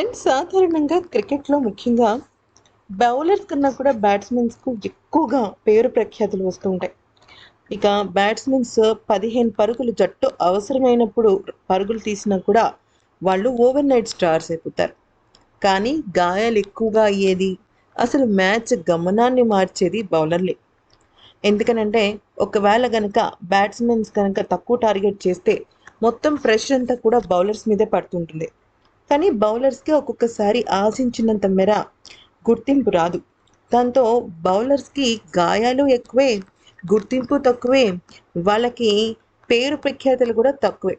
Friends సాధారణంగా క్రికెట్లో ముఖ్యంగా బౌలర్స్ కన్నా కూడా బ్యాట్స్మెన్స్కు ఎక్కువగా పేరు ప్రఖ్యాతులు వస్తూ ఉంటాయి. ఇక బ్యాట్స్మెన్స్ పదిహేను పరుగులు జట్టు అవసరమైనప్పుడు పరుగులు తీసినా కూడా వాళ్ళు ఓవర్ నైట్ స్టార్స్ అయిపోతారు. కానీ గాయాలు ఎక్కువగా అయ్యేది అసలు మ్యాచ్ గమనాన్ని మార్చేది బౌలర్లే. ఎందుకనంటే ఒకవేళ కనుక బ్యాట్స్మెన్స్ కనుక తక్కువ టార్గెట్ చేస్తే మొత్తం ప్రెషర్ అంతా కూడా బౌలర్స్ మీదే పడుతుంటుంది. కానీ బౌలర్స్కి ఒక్కొక్కసారి ఆశించినంత మేర గుర్తింపు రాదు. దాంతో బౌలర్స్కి గాయాలు ఎక్కువే గుర్తింపు తక్కువే వాళ్ళకి పేరు ప్రఖ్యాతులు కూడా తక్కువే.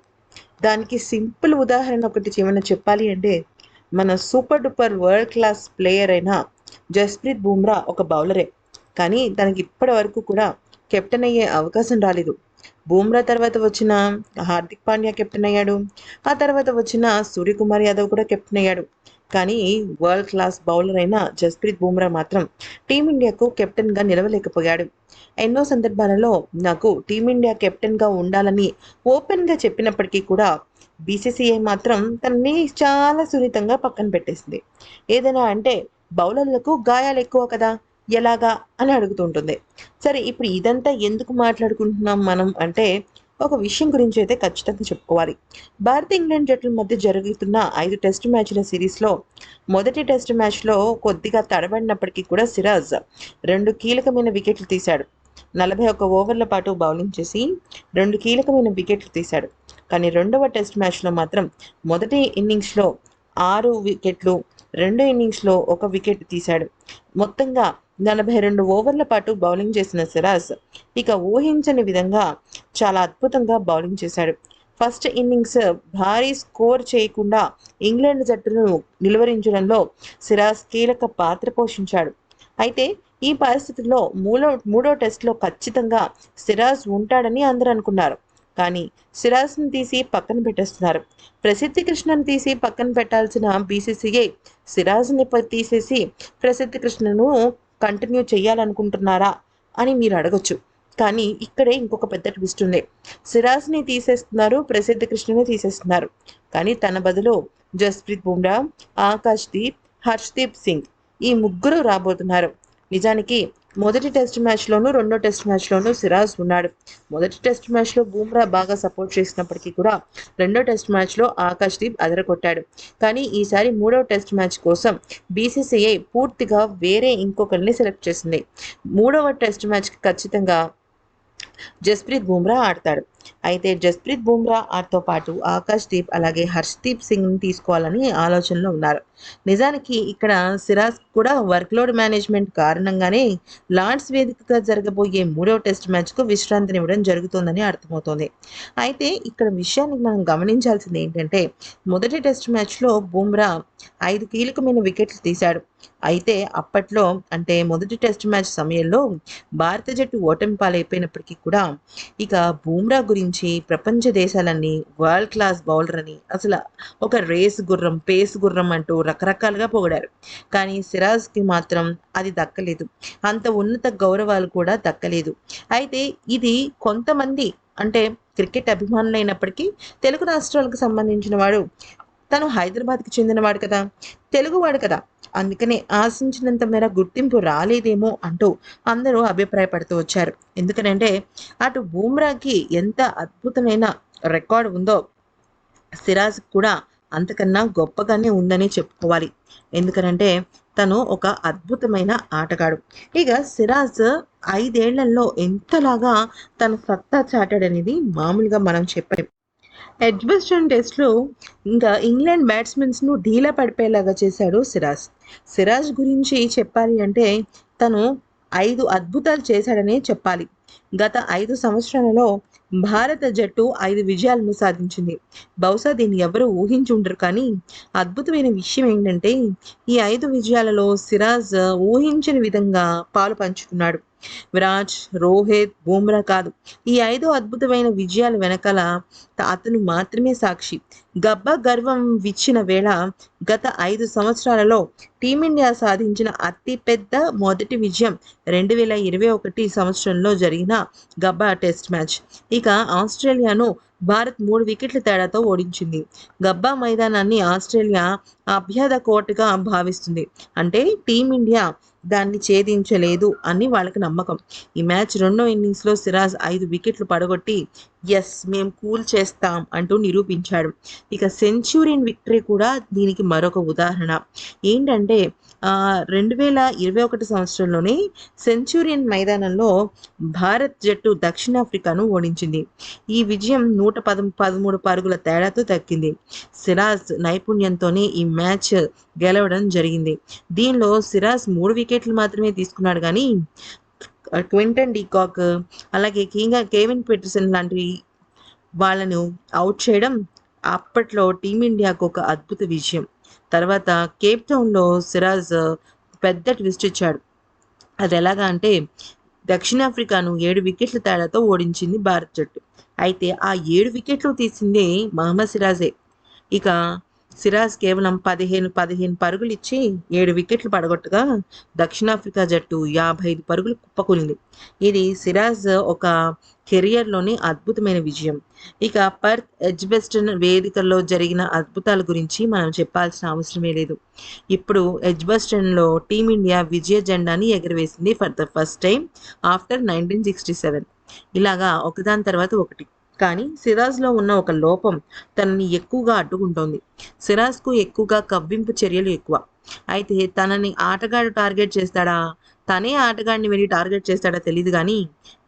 దానికి సింపుల్ ఉదాహరణ ఒకటి ఏమైనా చెప్పాలి అంటే మన super duper world class player అయిన జస్ప్రీత్ బుమ్రా ఒక బౌలరే. కానీ తనకి ఇప్పటి వరకు కూడా కెప్టెన్ అయ్యే అవకాశం రాలేదు. బూమ్రా తర్వాత వచ్చిన హార్దిక్ పాండ్యా కెప్టెన్ అయ్యాడు. ఆ తర్వాత వచ్చిన సూర్యకుమార్ యాదవ్ కూడా కెప్టెన్ అయ్యాడు. కానీ వరల్డ్ క్లాస్ బౌలర్ అయిన జస్ప్రీత్ బూమ్రా మాత్రం టీమిండియాకు కెప్టెన్గా నిలవలేకపోయాడు. ఎన్నో సందర్భాలలో నాకు టీమిండియా కెప్టెన్గా ఉండాలని ఓపెన్గా చెప్పినప్పటికీ కూడా బీసీసీఐ మాత్రం తనని చాలా సున్నితంగా పక్కన పెట్టేసింది. ఏదైనా అంటే బౌలర్లకు గాయాలు ఎక్కువ కదా. ఎలాగా అని అడుగుతుంటుంది. సరే ఇప్పుడు ఇదంతా ఎందుకు మాట్లాడుకుంటున్నాం మనం అంటే ఒక విషయం గురించి అయితే ఖచ్చితంగా చెప్పుకోవాలి. భారత్ ఇంగ్లాండ్ జట్ల మధ్య జరుగుతున్న ఐదు టెస్ట్ మ్యాచ్ల సిరీస్లో మొదటి టెస్ట్ మ్యాచ్లో కొద్దిగా తడబడినప్పటికీ కూడా సిరాజ్ రెండు కీలకమైన వికెట్లు తీశాడు. నలభై ఒక్క ఓవర్ల పాటు బౌలింగ్ చేసి రెండు కీలకమైన వికెట్లు తీశాడు. కానీ రెండవ టెస్ట్ మ్యాచ్లో మాత్రం మొదటి ఇన్నింగ్స్లో ఆరు వికెట్లు రెండో ఇన్నింగ్స్లో ఒక వికెట్ తీశాడు. మొత్తంగా నలభై రెండు ఓవర్ల పాటు బౌలింగ్ చేసిన సిరాజ్ ఇక ఊహించని విధంగా చాలా అద్భుతంగా బౌలింగ్ చేశాడు. ఫస్ట్ ఇన్నింగ్స్ భారీ స్కోర్ చేయకుండా ఇంగ్లాండ్ జట్టును నిలువరించడంలో సిరాజ్ కీలక పాత్ర పోషించాడు. అయితే ఈ పరిస్థితుల్లో మూడో మూడో టెస్ట్లో ఖచ్చితంగా సిరాజ్ ఉంటాడని అందరూ అనుకున్నారు. కానీ సిరాజ్ను తీసి పక్కన పెట్టేస్తున్నారు. ప్రసిద్ధి కృష్ణను తీసి పక్కన పెట్టాల్సిన బీసీసీఐ సిరాజ్ని తీసేసి ప్రసిద్ధి కృష్ణను కంటిన్యూ చేయాలనుకుంటున్నారా అని మీరు అడగొచ్చు. కానీ ఇక్కడే ఇంకొక పెద్ద ట్విస్ట్ ఉంది. సిరాజ్ని తీసేస్తున్నారు ప్రసిద్ధ కృష్ణని తీసేస్తున్నారు. కానీ తన బదులు జస్ప్రీత్ బుమ్రా ఆకాష్ దీప్ హర్ష్దీప్ సింగ్ ఈ ముగ్గురు రాబోతున్నారు. నిజానికి మొదటి టెస్ట్ మ్యాచ్లోనూ రెండో టెస్ట్ మ్యాచ్లోనూ సిరాజ్ ఉన్నాడు. మొదటి టెస్ట్ మ్యాచ్లో బూమ్రా బాగా సపోర్ట్ చేసినప్పటికీ కూడా రెండో టెస్ట్ మ్యాచ్లో ఆకాష్ దీప్ అదరగొట్టాడు. కానీ ఈసారి మూడో టెస్ట్ మ్యాచ్ కోసం బీసీసీఐ పూర్తిగా వేరే ఇంకొకరిని సెలెక్ట్ చేసింది. మూడవ టెస్ట్ మ్యాచ్కి ఖచ్చితంగా జస్ప్రీత్ బూమ్రా ఆడతాడు. అయితే జస్ప్రీత్ బూమ్రా ఆటతో పాటు ఆకాష్ దీప్ అలాగే హర్ష్దీప్ సింగ్ని తీసుకోవాలని ఆలోచనలో ఉన్నారు. నిజానికి ఇక్కడ సిరాజ్ కూడా వర్క్లోడ్ మేనేజ్మెంట్ కారణంగానే లార్డ్స్ వేదికగా జరగబోయే మూడవ టెస్ట్ మ్యాచ్కు విశ్రాంతినివ్వడం జరుగుతుందని అర్థమవుతోంది. అయితే ఇక్కడ విషయాన్ని మనం గమనించాల్సింది ఏంటంటే మొదటి టెస్ట్ మ్యాచ్లో బుమ్రా ఐదు కీలకమైన వికెట్లు తీశాడు. అయితే అప్పట్లో అంటే మొదటి టెస్ట్ మ్యాచ్ సమయంలో భారత జట్టు ఓటమి పాలైపోయినప్పటికీ కూడా ఇక బూమ్రా గురించి ప్రపంచ దేశాలన్నీ వరల్డ్ క్లాస్ బౌలర్ అని అసలు ఒక రేస్ గుర్రం పేస్ గుర్రం అంటూ రకరకాలుగా పొగిడారు. కానీ సిరాజ్కి మాత్రం అది దక్కలేదు. అంత ఉన్నత గౌరవాలు కూడా దక్కలేదు. అయితే ఇది కొంతమంది అంటే క్రికెట్ అభిమానులైనప్పటికీ తెలుగు రాష్ట్రాలకు సంబంధించిన వాడు తను హైదరాబాద్కి చెందినవాడు కదా తెలుగువాడు కదా. అందుకనే ఆశించినంత మేర గుర్తింపు రాలేదేమో అంటూ అందరూ అభిప్రాయపడుతూ వచ్చారు. ఎందుకనంటే అటు బూమ్రాకి ఎంత అద్భుతమైన రికార్డ్ ఉందో సిరాజ్ కూడా అంతకన్నా గొప్పగానే ఉందని చెప్పుకోవాలి. ఎందుకనంటే తను ఒక అద్భుతమైన ఆటగాడు. ఇక సిరాజ్ ఐదేళ్ళలో ఎంతలాగా తన సత్తా చాటాడనేది మామూలుగా మనం చెప్పలేం. ఎడ్జ్బస్టన్ టెస్ట్లో ఇంకా ఇంగ్లాండ్ బ్యాట్స్మెన్స్ను ఢీలా పడిపోయేలాగా చేశాడు సిరాజ్. సిరాజ్ గురించి చెప్పాలి అంటే తను ఐదు అద్భుతాలు చేశాడనే చెప్పాలి. గత ఐదు సంవత్సరాలలో భారత జట్టు ఐదు విజయాలను సాధించింది. బహుశా దీన్ని ఎవరు ఊహించి ఉండరు కానీ అద్భుతమైన విషయం ఏంటంటే ఈ ఐదు విజయాలలో సిరాజ్ ఊహించని విధంగా పాలు పంచుకున్నాడు. విరాజ్ రోహిత్ బూమ్రా కాదు. ఈ ఐదు అద్భుతమైన విజయాల వెనకాల అతను మాత్రమే సాక్షి. గబ్బ గర్వం విచ్చిన వేళ గత ఐదు సంవత్సరాలలో టీమిండియా సాధించిన అతి పెద్ద మొదటి విజయం రెండు వేల ఇరవై ఒకటి సంవత్సరంలో జరిగిన గబ్బా టెస్ట్ మ్యాచ్. ఇక ఆస్ట్రేలియాను భారత్ మూడు వికెట్ల తేడాతో ఓడించింది. గబ్బా మైదానాన్ని ఆస్ట్రేలియా అభ్యర్థ కోటగా భావిస్తుంది. అంటే టీమిండియా దాన్ని ఛేదించలేదు అని వాళ్ళకి నమ్మకం. ఈ మ్యాచ్ రెండో ఇన్నింగ్స్లో సిరాజ్ ఐదు వికెట్లు పడగొట్టి ఎస్ మేము కూల్ చేస్తాం అంటూ నిరూపించాడు. ఇక సెంచురీన్ విక్టరీ కూడా దీనికి మరొక ఉదాహరణ. ఏంటంటే రెండు వేల ఇరవై ఒకటి సంవత్సరంలోనే సెంచురియన్ మైదానంలో భారత్ జట్టు దక్షిణాఫ్రికాను ఓడించింది. ఈ విజయం నూట పద పదమూడు పరుగుల తేడాతో దక్కింది సిరాజ్ నైపుణ్యంతోనే ఈ మ్యాచ్ గెలవడం జరిగింది. దీనిలో సిరాజ్ మూడు వికెట్లు మాత్రమే తీసుకున్నాడు కానీ క్వింటన్ డీకాక్ అలాగే కింగ్ కేవిన్ పీటర్సన్ లాంటి వాళ్ళను అవుట్ చేయడం అప్పట్లో టీమిండియాకు ఒక అద్భుత విజయం. తర్వాత కేప్ టౌన్లో సిరాజ్ పెద్ద ట్విస్ట్ ఇచ్చాడు. అది ఎలాగా అంటే దక్షిణాఫ్రికాను ఏడు వికెట్ల తేడాతో ఓడించింది భారత్ జట్టు. అయితే ఆ ఏడు వికెట్లు తీసిందే మహమ్మద్ సిరాజే. ఇక సిరాజ్ కేవలం పదిహేను పదిహేను పరుగులు ఇచ్చి ఏడు వికెట్లు పడగొట్టగా దక్షిణాఫ్రికా జట్టు యాభై ఐదు పరుగులు కుప్పకూలింది. ఇది సిరాజ్ ఒక కెరియర్లోని అద్భుతమైన విజయం. ఇక పర్త్ ఎడ్జ్బెస్టన్ వేదికల్లో జరిగిన అద్భుతాల గురించి మనం చెప్పాల్సిన అవసరమే లేదు. ఇప్పుడు ఎడ్జ్బెస్టన్లో టీమిండియా విజయ జెండాని ఎగరవేసింది for the first time after nineteen sixty seven. ఇలాగా ఒకదాని తర్వాత ఒకటి. కానీ సిరాజ్లో ఉన్న ఒక లోపం తనని ఎక్కువగా అడ్డుకుంటోంది. సిరాజ్కు ఎక్కువగా కవ్వింపు చర్యలు ఎక్కువ. అయితే తనని ఆటగాడు టార్గెట్ చేస్తాడా? తనే ఆటగాడిని వెళ్ళి టార్గెట్ చేస్తాడో తెలియదు కానీ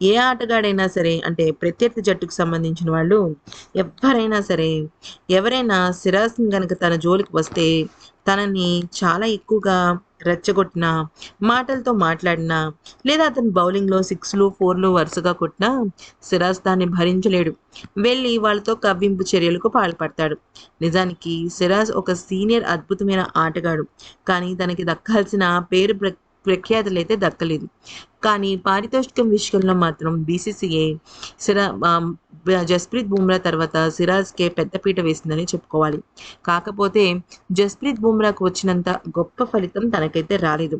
ఏ ఆటగాడైనా సరే అంటే ప్రత్యర్థి జట్టుకు సంబంధించిన వాళ్ళు ఎవరైనా సరే ఎవరైనా సిరాజ్ని కనుక తన జోలికి వస్తే తనని చాలా ఎక్కువగా రెచ్చగొట్టినా మాటలతో మాట్లాడినా లేదా అతని బౌలింగ్లో సిక్స్లు ఫోర్లు వరుసగా కొట్టినా సిరాజ్ దాన్ని భరించలేడు. వెళ్ళి వాళ్ళతో కవ్వింపు చర్యలకు పాల్పడతాడు. నిజానికి సిరాజ్ ఒక సీనియర్ అద్భుతమైన ఆటగాడు. కానీ తనకి దక్కాల్సిన పేరు ప్రఖ్యాతులు అయితే దక్కలేదు. కానీ పారితోషికం విషయంలో మాత్రం బీసీసీఏ సిరా జస్ప్రీత్ బుమ్రా తర్వాత సిరాజ్కే పెద్దపీట వేసిందని చెప్పుకోవాలి. కాకపోతే జస్ప్రీత్ బుమ్రాకు వచ్చినంత గొప్ప ఫలితం తనకైతే రాలేదు.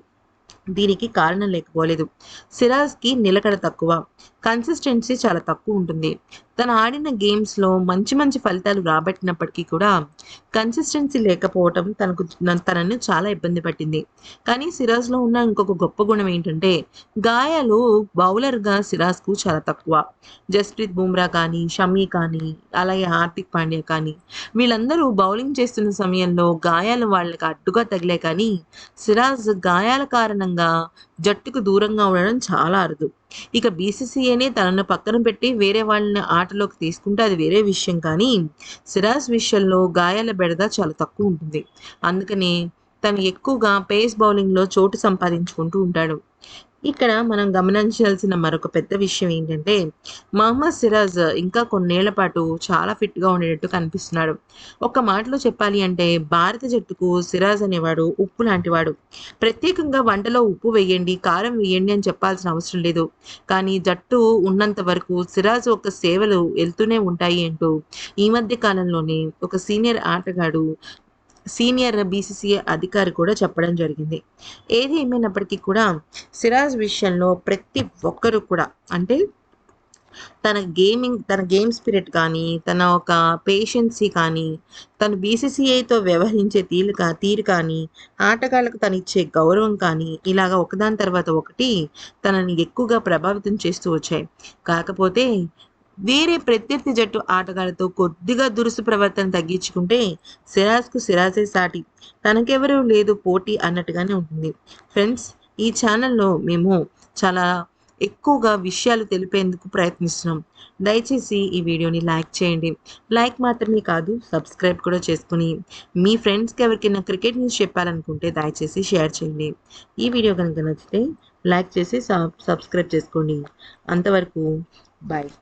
దీనికి కారణం లేకపోలేదు. సిరాజ్కి నిలకడ తక్కువ. కన్సిస్టెన్సీ చాలా తక్కువ ఉంటుంది. తను ఆడిన గేమ్స్లో మంచి మంచి ఫలితాలు రాబట్టినప్పటికీ కూడా కన్సిస్టెన్సీ లేకపోవటం తనకు తనని చాలా ఇబ్బంది పట్టింది. కానీ సిరాజ్లో ఉన్న ఇంకొక గొప్ప గుణం ఏంటంటే గాయాలు బౌలర్గా సిరాజ్కు చాలా తక్కువ. జస్ప్రీత్ బుమ్రా కానీ షమీ కానీ అలాగే హార్దిక్ పాండ్యా కానీ వీళ్ళందరూ బౌలింగ్ చేస్తున్న సమయంలో గాయాలు వాళ్ళకి అడ్డుగా తగిలే కానీ సిరాజ్ గాయాల కారణంగా జట్టుకు దూరంగా ఉండడం చాలా అరుదు. ఇక బీసీసీఏనే తనను పక్కన పెట్టి వేరే వాళ్ళని ఆటలోకి తీసుకుంటే అది వేరే విషయం కానీ సిరాజ్ విషయంలో గాయాల బెడద చాలా తక్కువ ఉంటుంది. అందుకని తను ఎక్కువగా పేస్ బౌలింగ్లో చోటు సంపాదించుకుంటూ ఉంటాడు. ఇక్కడ మనం గమనించాల్సిన మరొక పెద్ద విషయం ఏంటంటే మహమ్మద్ సిరాజ్ ఇంకా కొన్నేళ్ళ పాటు చాలా ఫిట్గా ఉండేటట్టు కనిపిస్తున్నాడు. ఒక మాటలో చెప్పాలి అంటే భారత జట్టుకు సిరాజ్ అనేవాడు ఉప్పు లాంటివాడు. ప్రత్యేకంగా వంటలో ఉప్పు వేయండి కారం వేయండి అని చెప్పాల్సిన అవసరం లేదు. కానీ జట్టు ఉన్నంత వరకు సిరాజ్ ఒక సేవలు వెళ్తూనే ఉంటాయి అంటూ ఈ మధ్య కాలంలోనే ఒక సీనియర్ ఆటగాడు సీనియర్ బీసీసీఏ అధికారి కూడా చెప్పడం జరిగింది. ఏది ఏమైనప్పటికీ కూడా సిరాజ్ విషయంలో ప్రతి ఒక్కరు కూడా అంటే తన గేమింగ్ తన గేమ్ స్పిరిట్ కానీ తన ఒక పేషెన్సీ కానీ తను బీసీసీఐతో వ్యవహరించే తీరు కా తీరు కానీ ఆటగాళ్ళకు తను ఇచ్చే గౌరవం కానీ ఇలాగ ఒకదాని తర్వాత ఒకటి తనని ఎక్కువగా ప్రభావితం చేస్తూ వచ్చాయి. కాకపోతే వేరే ప్రత్యర్థి జట్టు ఆటగాళ్ళతో కొద్దిగా దురుసు ప్రవర్తన తగ్గించుకుంటే సిరాజ్కు సిరాజే సాటి. తనకెవరూ లేదు పోటీ అన్నట్టుగానే ఉంటుంది. ఫ్రెండ్స్ ఈ ఛానల్లో మేము చాలా ఎక్కువగా విషయాలు తెలిపేందుకు ప్రయత్నిస్తున్నాం. దయచేసి ఈ వీడియోని లైక్ చేయండి. లైక్ మాత్రమే కాదు సబ్స్క్రైబ్ కూడా చేసుకుని మీ ఫ్రెండ్స్కి ఎవరికైనా క్రికెట్ న్యూస్ చెప్పాలనుకుంటే దయచేసి షేర్ చేయండి. ఈ వీడియో కనుక నచ్చితే లైక్ చేసి సబ్స్క్రైబ్ చేసుకోండి. అంతవరకు బాయ్